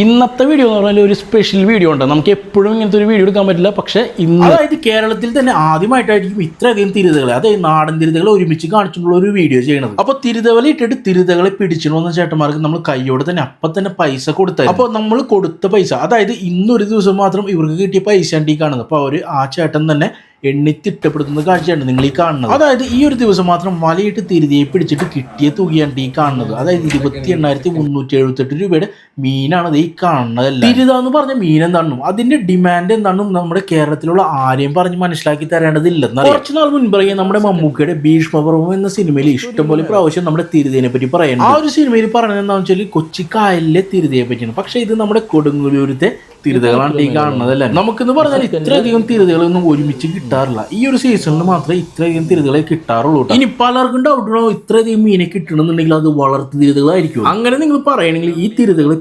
ഇന്നത്തെ വീഡിയോ എന്ന് പറഞ്ഞാൽ ഒരു സ്പെഷ്യൽ വീഡിയോ ഉണ്ട്. നമുക്ക് എപ്പോഴും ഇങ്ങനത്തെ ഒരു വീഡിയോ എടുക്കാൻ പറ്റില്ല. പക്ഷേ ഇന്ന് അതായത് കേരളത്തിൽ തന്നെ ആദ്യമായിട്ടായിരിക്കും ഇത്രയധികം തിരുതകളെ. അതായത് നാടൻ തിരുതകളെ ഒരുമിച്ച് കാണിച്ചിട്ടുള്ള ഒരു വീഡിയോ ചെയ്യണത്. അപ്പോൾ തിരുതകളെ ഇട്ടിട്ട് തിരുതകളെ പിടിച്ചിട്ട് വന്ന ചേട്ടന്മാർക്ക് നമ്മൾ കൈയോടെ തന്നെ അപ്പൊ തന്നെ പൈസ കൊടുത്താൽ അപ്പോൾ നമ്മൾ കൊടുത്ത പൈസ അതായത് ഇന്നൊരു ദിവസം മാത്രം ഇവർക്ക് കിട്ടിയ പൈസ ഉണ്ട് ഈ കാണുന്നത്. അപ്പോൾ അവർ ആ ചേട്ടൻ തന്നെ എണ്ണി തിട്ടപ്പെടുത്തുന്ന കാഴ്ചയാണ് നിങ്ങൾ ഈ കാണുന്നത്. അതായത് ഈ ഒരു ദിവസം മാത്രം വലയിട്ട് തിരുതിയെ പിടിച്ചിട്ട് കിട്ടിയ തുകയാണ് ഈ കാണുന്നത്. അതായത് ഇരുപത്തി എണ്ണായിരത്തി മുന്നൂറ്റി എഴുപത്തെട്ട് രൂപയുടെ മീനാണ് ഈ കാണുന്നതല്ല. തിരുത എന്ന് പറഞ്ഞ മീൻ എന്താണെന്നും അതിന്റെ ഡിമാൻഡ് എന്താണെന്നും നമ്മുടെ കേരളത്തിലുള്ള ആരെയും പറഞ്ഞ് മനസ്സിലാക്കി തരേണ്ടതില്ലെന്ന് കുറച്ച് നാൾ പറയുക നമ്മുടെ മമ്മൂക്കയുടെ ഭീഷ്മപർവം എന്ന സിനിമയിൽ ഇഷ്ടംപോലെ പ്രാവശ്യം നമ്മുടെ തിരുതേനെ പറ്റി പറയുന്നത് ആ ഒരു സിനിമയിൽ പറയുന്നത് എന്താണെന്ന് വെച്ചാൽ കൊച്ചി കായലിലെ തിരുതയെ പറ്റിയാണ്. പക്ഷെ ഇത് നമ്മുടെ കൊടുങ്ങല്ലൂരത്തെ തിരുതകളാണ് ഈ കാണുന്നതല്ല? നമുക്കെന്ന് പറഞ്ഞാൽ ഇത്രയധികം തിരുതകളൊന്നും ഒരുമിച്ച് കിട്ടാറില്ല. ഈ ഒരു സീസണിൽ മാത്രമേ ഇത്രയധികം തിരുതകളെ കിട്ടാറുള്ളൂ ഇനി പലർക്കും ഡൗട്ട് ഉണ്ടാവും ഇത്രയധികം മീനെ കിട്ടണമെന്നുണ്ടെങ്കിൽ അത് വളർത്തു തിരുതകളായിരിക്കും അങ്ങനെ നിങ്ങൾ പറയണെങ്കിൽ ഈ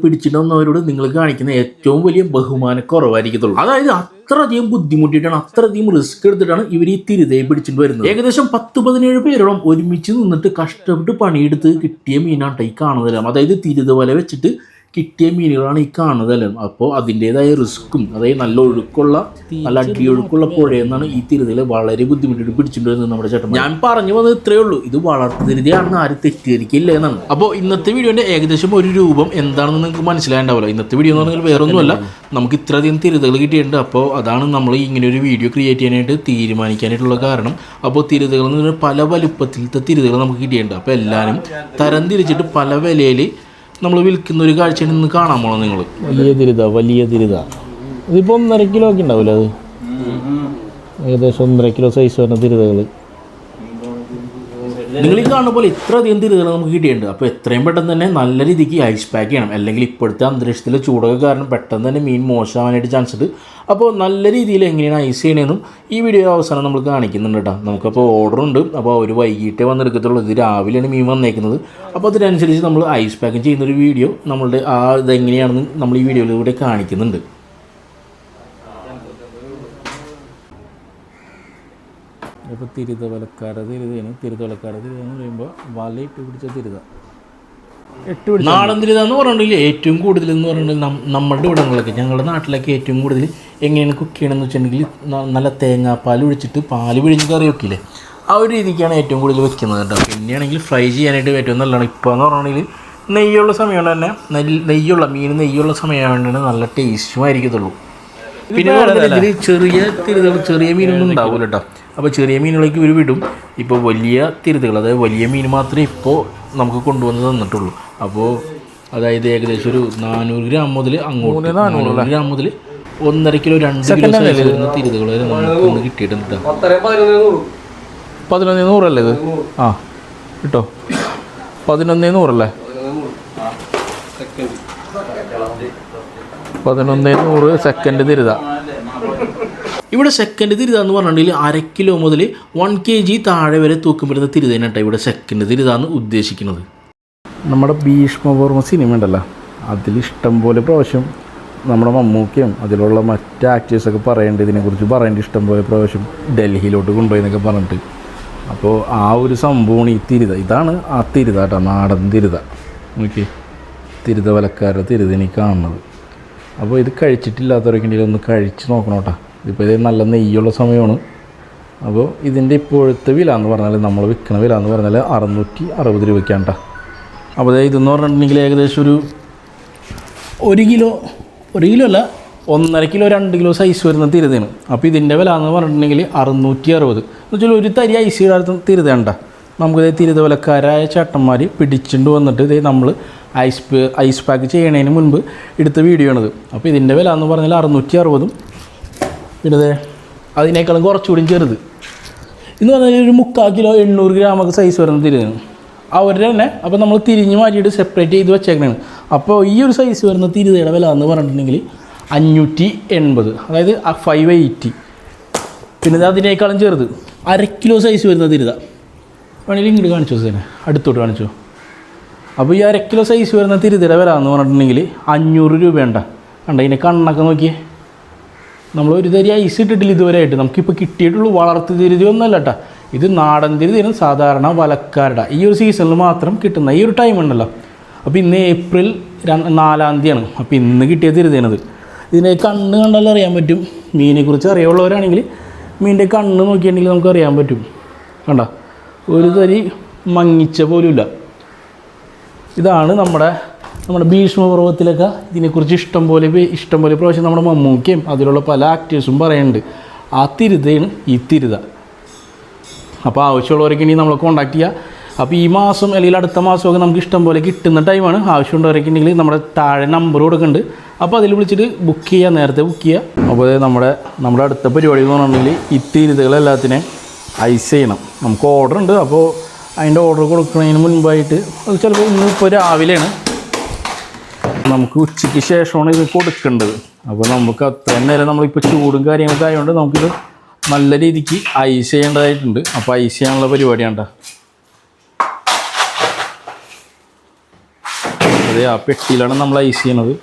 തിരുതകളെ പിടിച്ചിട്ടുന്നവരോട് നിങ്ങൾ കാണിക്കുന്ന ഏറ്റവും വലിയ ബഹുമാനക്കുറവായിരിക്കത്തുള്ളൂ. അതായത് അത്രയധികം ബുദ്ധിമുട്ടിയിട്ടാണ് അത്രയധികം റിസ്ക് എടുത്തിട്ടാണ് ഇവർ ഈ തിരുതയെ പിടിച്ചിട്ട് വരുന്നത്. ഏകദേശം പത്ത് പതിനേഴ് പേരോളം ഒരുമിച്ച് നിന്നിട്ട് കഷ്ടപ്പെട്ട് പണിയെടുത്ത് കിട്ടിയ മീനാട്ട ഈ കാണുന്നതെല്ലാം അതായത് തിരുത വല വെച്ചിട്ട് കിട്ടിയ മീനുകളാണ് ഈ കാണുന്നതെല്ലാം അപ്പോൾ അതിന്റേതായ റിസ്ക്കും അതായത് നല്ല ഒഴുക്കുള്ള നല്ല അടിയൊഴുക്കുള്ള പുഴയെന്നാണ് ഈ തിരുതിൽ വളരെ ബുദ്ധിമുട്ടിട്ട് പിടിച്ചിട്ടുണ്ടെന്ന് നമ്മുടെ ചേട്ടൻ ഞാൻ പറഞ്ഞു വന്നത് ഇത്രയേ ഉള്ളൂ. ഇത് വളർത്തു തിരുതയാണെന്ന് ആരും തെറ്റിദ്ധരിക്കില്ല എന്നാണ്. അപ്പോൾ ഇന്നത്തെ വീഡിയോന്റെ ഏകദേശം ഒരു രൂപം എന്താണെന്ന് നിങ്ങൾക്ക് മനസ്സിലായിട്ടുണ്ടാവില്ല ഇന്നത്തെ വീഡിയോ എന്ന് പറഞ്ഞാൽ വേറെ ഒന്നുമല്ല നമുക്ക് ഇത്രയധികം തിരുതകൾ കിട്ടിയിട്ടുണ്ട്. അപ്പോൾ അതാണ് നമ്മൾ ഇങ്ങനെ ഒരു വീഡിയോ ക്രിയേറ്റ് ചെയ്യാനായിട്ട് തീരുമാനിക്കാനായിട്ടുള്ള കാരണം. അപ്പോൾ തിരുതകൾ എന്ന് പറഞ്ഞാൽ പല വലുപ്പത്തിലത്തെ തിരുതകൾ നമുക്ക് കിട്ടിയിട്ടുണ്ട്. അപ്പോൾ എല്ലാവരും തരം തിരിച്ചിട്ട് പല വിലയിൽ നമ്മൾ വിൽക്കുന്ന ഒരു കാഴ്ചയാണ് ഇന്ന് കാണാൻ നിങ്ങൾ വലിയ തിരുത വലിയ തിരുത ഇതിപ്പോൾ ഒന്നര കിലോ ഒക്കെ ഉണ്ടാവില്ല അത്? ഏകദേശം ഒന്നര കിലോ സൈസ് വരുന്ന തിരുതകൾ നിങ്ങൾ ഈ കാണുന്ന പോലെ ഇത്ര അധികം തിരുതകൾ നമുക്ക് കിട്ടിയിട്ടുണ്ട്. അപ്പോൾ എത്രയും പെട്ടെന്ന് തന്നെ നല്ല രീതിക്ക് ഐസ് പാക്ക് ചെയ്യണം. അല്ലെങ്കിൽ ഇപ്പോഴത്തെ അന്തരീക്ഷത്തിലെ ചൂടൊക്കെ കാരണം പെട്ടെന്ന് തന്നെ മീൻ മോശമാവാനായിട്ട് ചാൻസ് ഉണ്ട്. അപ്പോൾ നല്ല രീതിയിൽ എങ്ങനെയാണ് ഐസ് ചെയ്യണമെന്നും ഈ വീഡിയോ അവസാനം നമ്മൾ കാണിക്കുന്നുണ്ട് കേട്ടോ. നമുക്കപ്പോൾ ഓർഡർ ഉണ്ട്. അപ്പോൾ ഒരു വൈകിട്ടേ വന്നെടുക്കത്തുള്ളൂ. ഇത് രാവിലെയാണ് മീൻ വന്നേക്കുന്നത്. അപ്പോൾ അതിനനുസരിച്ച് നമ്മൾ ഐസ് പാക്കിങ് ചെയ്യുന്നൊരു വീഡിയോ നമ്മളുടെ ആ ഇതെങ്ങനെയാണെന്ന് നമ്മൾ ഈ വീഡിയോയിലൂടെ കാണിക്കുന്നുണ്ട്. ഇപ്പോൾ തിരുത വലക്കാര തിരുതയാണ് തിരുത വലക്കാര തിരുത എന്ന് പറയുമ്പോൾ വലയിട്ട് പിടിച്ച തിരുത. എട്ട് പിടിച്ച നാടൻ തിരുത എന്ന് പറഞ്ഞിട്ടുണ്ടെങ്കിൽ ഏറ്റവും കൂടുതൽ എന്ന് പറഞ്ഞിട്ടുണ്ടെങ്കിൽ നമ്മളുടെ ഇവിടങ്ങളിലൊക്കെ. ഞങ്ങളുടെ നാട്ടിലൊക്കെ ഏറ്റവും കൂടുതൽ എങ്ങനെയാണ് കുക്ക് ചെയ്യണമെന്ന് വെച്ചിട്ടുണ്ടെങ്കിൽ നല്ല തേങ്ങാപ്പാൽ ഒഴിച്ചിട്ട് പാൽ പിഴിഞ്ഞ് കറി വെക്കില്ലേ? ആ ഒരു രീതിക്കാണ് ഏറ്റവും കൂടുതൽ വെക്കുന്നത് കേട്ടോ. പിന്നെയാണെങ്കിൽ ഫ്രൈ ചെയ്യാനായിട്ട് ഏറ്റവും നല്ലതാണ്. ഇപ്പോൾ എന്ന് പറഞ്ഞിട്ടുണ്ടെങ്കിൽ നെയ്യുള്ള സമയമാണ് തന്നെ നെയ്യുള്ള മീൻ നെയ്യുള്ള സമയമാണ് നല്ല ടേസ്റ്റും ആയിരിക്കത്തുള്ളൂ. പിന്നെ ചെറിയ ചെറിയ മീനൊന്നും ഉണ്ടാവില്ല കേട്ടോ. അപ്പോൾ ചെറിയ മീനുകളേക്ക് ഇവർ വിടും. ഇപ്പോൾ വലിയ തിരുത്തുകൾ അതായത് വലിയ മീൻ മാത്രമേ ഇപ്പോൾ നമുക്ക് കൊണ്ടുവന്ന് തന്നിട്ടുള്ളൂ. അപ്പോൾ അതായത് ഏകദേശം ഒരു നാനൂറ് ഗ്രാം മുതൽ അങ്ങോട്ട് നാനൂറ് ഗ്രാം മുതൽ ഒന്നര കിലോ രണ്ട് കിലോ തിരുത്തുകൾ വരുന്ന വരെ നമുക്ക് കിട്ടിയിട്ടുണ്ട് പതിനൊന്നേ പതിനൊന്ന് നൂറല്ലേ ഇത്? ആ കിട്ടോ. പതിനൊന്ന് നൂറല്ലേ? പതിനൊന്ന് നൂറ്. സെക്കൻഡ് തിരുത. ഇവിടെ സെക്കൻഡ് തിരുത എന്ന് പറഞ്ഞിട്ടുണ്ടെങ്കിൽ അര കിലോ മുതൽ വൺ കെ ജി താഴെ വരെ തൂക്കം വരുന്ന തിരുതേനാട്ടോ ഇവിടെ സെക്കൻഡ് തിരിതാന്ന് ഉദ്ദേശിക്കുന്നത്. നമ്മുടെ ഭീഷ്മപൂർവ സിനിമ ഉണ്ടല്ലോ. അതിൽ ഇഷ്ടം പോലെ പ്രാവശ്യം നമ്മുടെ മമ്മൂക്കയും അതിലുള്ള മറ്റ് ആക്ടേഴ്സൊക്കെ പറയേണ്ടത് ഇതിനെക്കുറിച്ച് പറയേണ്ട ഇഷ്ടം പോലെ പ്രാവശ്യം ഡൽഹിയിലോട്ട് കൊണ്ടുപോയി എന്നൊക്കെ പറഞ്ഞിട്ട്. അപ്പോൾ ആ ഒരു സംഭവമാണ് ഈ തിരുത. ഇതാണ് ആ തിരുത കേട്ടോ നാടൻ തിരുത. നോക്കി തിരുത വലക്കാരുടെ തിരുതനി കാണുന്നത്. അപ്പോൾ ഇത് കഴിച്ചിട്ടില്ലാത്തവരൊക്കെ ഉണ്ടെങ്കിൽ ഒന്ന് കഴിച്ച് നോക്കണം കേട്ടോ ഇതിപ്പോൾ ഇത് നല്ല നെയ്യുള്ള സമയമാണ്. അപ്പോൾ ഇതിന്റെ ഇപ്പോഴത്തെ വില എന്ന് പറഞ്ഞാൽ നമ്മൾ വിൽക്കുന്ന വില എന്ന് പറഞ്ഞാൽ അറുന്നൂറ്റി അറുപത് രൂപയ്ക്കാണ് കേട്ടോ അപ്പോൾ ഇതെന്ന് പറഞ്ഞിട്ടുണ്ടെങ്കിൽ ഏകദേശം ഒരു ഒരു കിലോ ഒരു കിലോ അല്ല ഒന്നര കിലോ രണ്ട് കിലോ സൈസ് വരുന്ന തിരുതയാണ്. അപ്പോൾ ഇതിന്റെ വില എന്ന് പറഞ്ഞിട്ടുണ്ടെങ്കിൽ അറുന്നൂറ്റി അറുപത്. എന്ന് വെച്ചാൽ ഒരു തരി ഐസ് ഇടാത്ത തിരുതണ്ട നമുക്ക് ഇതേ തിരുത വിലക്കാരായ ചേട്ടന്മാർ പിടിച്ചിട്ട് വന്നിട്ട് ഇതേ നമ്മൾ ഐസ് ഐസ് പാക്ക് ചെയ്യണതിന് മുൻപ് എടുത്ത വീഡിയോ ആണിത്. അപ്പോൾ ഇതിന്റെ വില എന്ന് പറഞ്ഞാൽ അറുന്നൂറ്റി അറുപതും ദേ അതിനേക്കാളും കുറച്ചുകൂടി ചെറുത്. എന്ന് പറഞ്ഞാൽ ഒരു മുക്കാൽ കിലോ എണ്ണൂറ് ഗ്രാമൊക്കെ സൈസ് വരുന്ന തിരിയാണ്. അവരുടെ തന്നെ അപ്പോൾ നമ്മൾ തിരിഞ്ഞ് മാറ്റിയിട്ട് സെപ്പറേറ്റ് ചെയ്ത് വെച്ചേക്കണാണ്. അപ്പോൾ ഈ ഒരു സൈസ് വരുന്ന തിരുതയുടെ വില എന്ന് പറഞ്ഞിട്ടുണ്ടെങ്കിൽ അഞ്ഞൂറ്റി എൺപത് അതായത് ഫൈവ് എയ്റ്റി പിന്നെ ഇത് അതിനേക്കാളും ചെറുത് അര കിലോ സൈസ് വരുന്ന തിരുത. വേണമെങ്കിൽ ഇങ്ങോട്ട് കാണിച്ചു തന്നെ അടുത്തോട്ട് കാണിച്ചു. അപ്പോൾ ഈ അര കിലോ സൈസ് വരുന്ന തിരുതയുടെ വില എന്ന് പറഞ്ഞിട്ടുണ്ടെങ്കിൽ അഞ്ഞൂറ് രൂപയുണ്ട. കണ്ട ഇതിന്റെ കണ്ണൊക്കെ നോക്കിയേ. നമ്മൾ ഒരു തരി ഐസ് ഇട്ടിട്ടില്ല ഇതുവരെ ആയിട്ട് നമുക്കിപ്പോൾ കിട്ടിയിട്ടുള്ളൂ വളർത്തു തിരുതി ഒന്നല്ല കേട്ടോ ഇത് നാടൻ തിരുതിയാണ് സാധാരണ വലക്കാരുടെ. ഈ ഒരു സീസണിൽ മാത്രം കിട്ടുന്ന ഈ ഒരു ടൈം ഉണ്ടല്ലോ. അപ്പോൾ ഇന്ന് ഏപ്രിൽ നാലാം തീയതിയാണ്. അപ്പോൾ ഇന്ന് കിട്ടിയ തിരുതേനത് ഇതിന്റെ കണ്ണ് കണ്ടാൽ അറിയാൻ പറ്റും. മീനെക്കുറിച്ച് അറിയാവുള്ളവരാണെങ്കിൽ മീനിന്റെ കണ്ണ് നോക്കിയിട്ടുണ്ടെങ്കിൽ നമുക്ക് അറിയാൻ പറ്റും. കണ്ട? ഒരു തരി മങ്ങിച്ച പോലുമില്ല. ഇതാണ് നമ്മുടെ നമ്മുടെ ഭീഷ്മപർവത്തിലൊക്കെ ഇതിനെക്കുറിച്ച് ഇഷ്ടം പോലെ ഇഷ്ടം പോലെ പ്രാവശ്യം നമ്മുടെ മമ്മൂക്കയും അതിലുള്ള പല ആക്ടേഴ്സും പറയുന്നുണ്ട്. ആ തിരുതയാണ് ഈ തിരുത. അപ്പോൾ ആവശ്യമുള്ളവരൊക്കെ ഇനി നമ്മളെ കോൺടാക്ട് ചെയ്യുക അപ്പോൾ ഈ മാസം അല്ലെങ്കിൽ അടുത്ത മാസമൊക്കെ നമുക്ക് ഇഷ്ടം പോലെ കിട്ടുന്ന ടൈമാണ് ആവശ്യമുള്ളവരൊക്കെ ഉണ്ടെങ്കിൽ നമ്മുടെ താഴെ നമ്പർ കൊടുക്കുന്നുണ്ട്. അപ്പോൾ അതിൽ വിളിച്ചിട്ട് ബുക്ക് ചെയ്യുക നേരത്തെ ബുക്ക് ചെയ്യുക അപ്പോൾ നമ്മുടെ നമ്മുടെ അടുത്ത പരിപാടി എന്ന് പറഞ്ഞിട്ടുണ്ടെങ്കിൽ ഈ തിരുതകളെല്ലാത്തിനെയും ഐസ് ചെയ്യണം. നമുക്ക് ഓർഡർ ഉണ്ട്. അപ്പോൾ അതിന്റെ ഓർഡർ കൊടുക്കുന്നതിന് മുൻപായിട്ട് അത് ചിലപ്പോൾ ഇന്ന് ഇപ്പോൾ രാവിലെയാണ്. നമുക്ക് ഉച്ചയ്ക്ക് ശേഷമാണ് ഇത് കൊടുക്കേണ്ടത്. അപ്പോൾ നമുക്ക് അത്രയും നേരം നമ്മളിപ്പോൾ ചൂടും കാര്യങ്ങളൊക്കെ ആയതുകൊണ്ട് നമുക്കിത് നല്ല രീതിക്ക് ഐസ് ചെയ്യേണ്ടതായിട്ടുണ്ട്. അപ്പോൾ ഐസ് ചെയ്യാനുള്ള പരിപാടിയാണ്. അതെ ആ പെട്ടിയിലാണ് നമ്മൾ ഐസ് ചെയ്യണത്.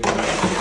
good night.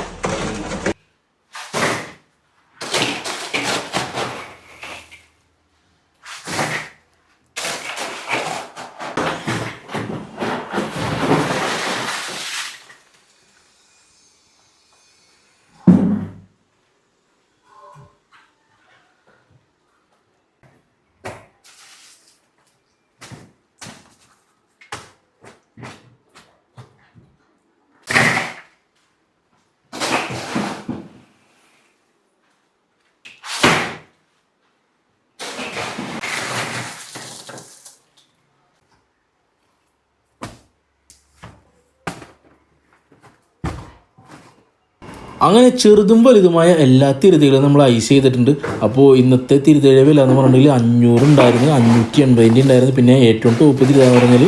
അങ്ങനെ ചെറുതും വലുതുമായ എല്ലാ തിരുതകളും നമ്മൾ ഐസ് ചെയ്തിട്ടുണ്ട്. അപ്പോൾ ഇന്നത്തെ തിരുതയുടെ വില എന്ന് പറഞ്ഞിട്ടുണ്ടെങ്കിൽ അഞ്ഞൂറ് ഉണ്ടായിരുന്നു അഞ്ഞൂറ്റി എൺപതിന്റെ ഉണ്ടായിരുന്നു. പിന്നെ ഏറ്റവും ടോപ്പ് തിരുത എന്ന് പറഞ്ഞാൽ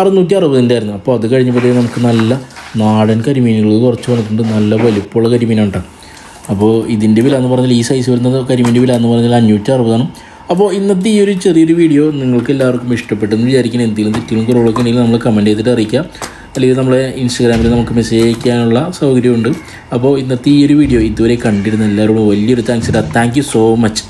അറുന്നൂറ്റി അറുപതിന്റെ ആയിരുന്നു. അപ്പോൾ അത് കഴിഞ്ഞപ്പോഴത്തേക്ക് നമുക്ക് നല്ല നാടൻ കരിമീനുകൾ കുറച്ച് വന്നിട്ടുണ്ട്. നല്ല വലിപ്പമുള്ള കരിമീനുണ്ടാണ് അപ്പോൾ ഇതിന്റെ വില എന്ന് പറഞ്ഞാൽ ഈ സൈസ് വരുന്നത് കരിമീന്റെ വില എന്ന് പറഞ്ഞാൽ അഞ്ഞൂറ്റി അറുപതാണ്. അപ്പോൾ ഇന്നത്തെ ഈ ഒരു ചെറിയൊരു വീഡിയോ നിങ്ങൾക്ക് എല്ലാവർക്കും ഇഷ്ടപ്പെട്ടെന്ന് വിചാരിക്കുന്ന. എന്തെങ്കിലും തെറ്റിലും കുറവുകളൊക്കെ ഉണ്ടെങ്കിൽ നമ്മൾ കമന്റ് ചെയ്തിട്ട് അറിയിക്കാം. അല്ലെങ്കിൽ നമ്മളെ ഇൻസ്റ്റാഗ്രാമിൽ നമുക്ക് മെസ്സേജ് അയക്കാനുള്ള സൗകര്യമുണ്ട്. അപ്പോൾ ഇന്നത്തെ ഈ ഒരു വീഡിയോ ഇതുവരെ കണ്ടിരുന്ന എല്ലാവരോടും വലിയൊരു താങ്ക്സ് ഇടാം. Thank so much